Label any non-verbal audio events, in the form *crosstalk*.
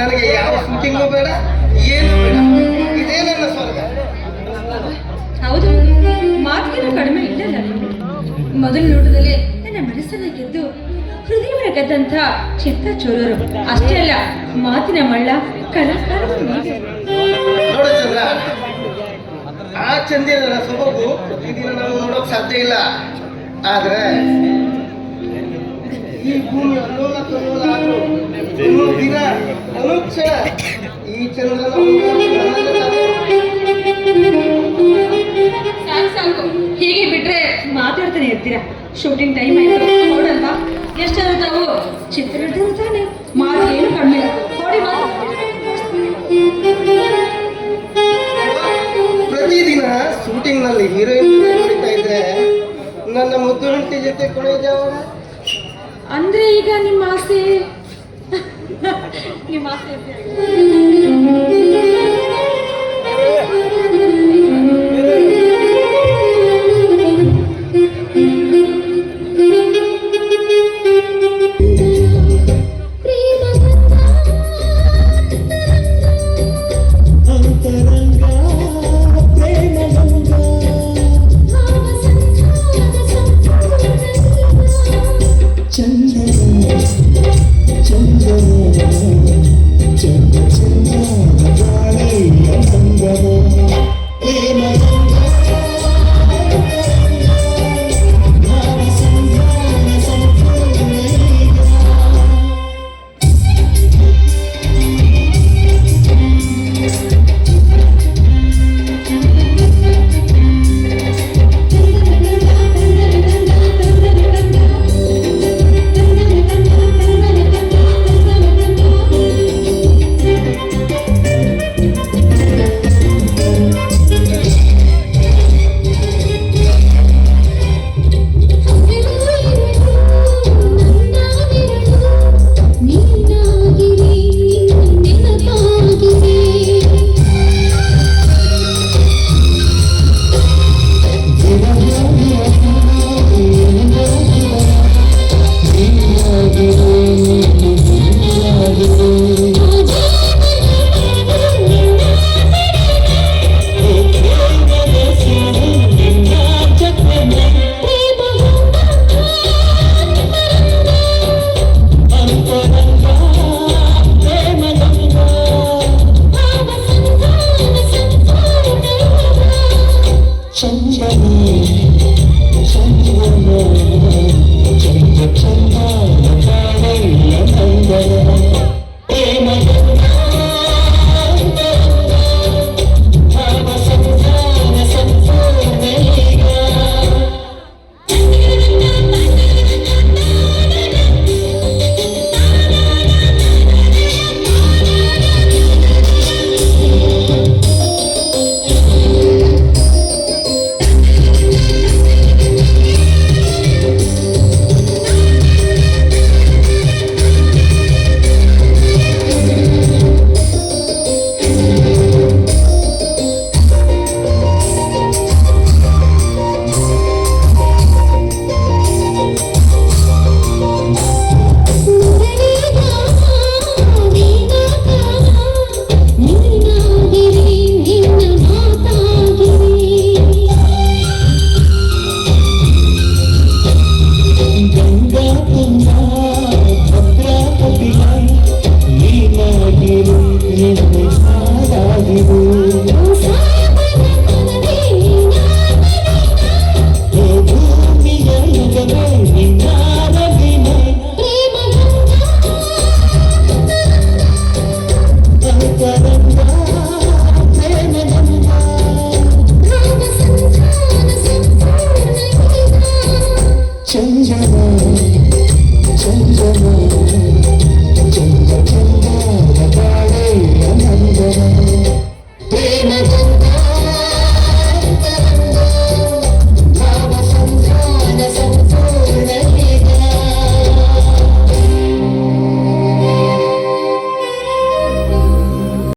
ನನಗೆ ಯಾವ ಶೂಟಿಂಗು ಬೇಡ ಏನು ಬೇಡ. ಇದೇ ನನ್ನ ಸ್ವರ್ಗ. ಹೌದು ಮಾತಿನ ಕಡಿಮೆ ಇಲ್ಲಲ್ಲ ಮೊದಲ ನೋಟದಲ್ಲಿ ನನ್ನ ಮನಸ್ಸನ್ನ ಗೆದ್ದು ಹೃದಯವರ ಗೆದ್ದಂತ ಚಿತ್ತ ಚೋರರು ಅಷ್ಟೇ ಅಲ್ಲ ಮಾತಿನ ಮಳ್ಳ ಕಲಾಕಾರ ನೋಡು ಚಂದ್ರ ಆ ಚಂದಿರನ ಸೊಬಗು ಪ್ರತಿದಿನ ನಾವು ನೋಡೋಕ್ ಸಾಧ್ಯ ಇಲ್ಲ. ಆದ್ರೆ ಈ ಭೂಮಿ ಅನ್ನೋಣ ಹೀಗೆ ಬಿಟ್ರೆ ಮಾತಾಡ್ತಾನೆ ಇರ್ತೀರಾ? ಶೂಟಿಂಗ್ ಟೈಮ್ ಆಯ್ತು. ನೋಡಲ್ವಾ? ಎಷ್ಟಾದ್ರೂ ತಾವು ಚಿತ್ರ ತಾನೆ ಮಾತು ಏನು ಕಡಿಮೆ. ನೋಡಿ ಪ್ರತಿದಿನ ಶೂಟಿಂಗ್ನಲ್ಲಿ ಹೀರೋಯಿನ್ ನೋಡ್ತಾ ಇದ್ರೆ ನನ್ನ ಮುದ್ದು ಹೆಂಡತಿ ಜೊತೆ ಜಾವ. ಅಂದ್ರೆ ಈಗ ನಿಮ್ಮ ಆಸೆ *laughs* ನಿಮ್ಮ ಆಸೆ Thank you.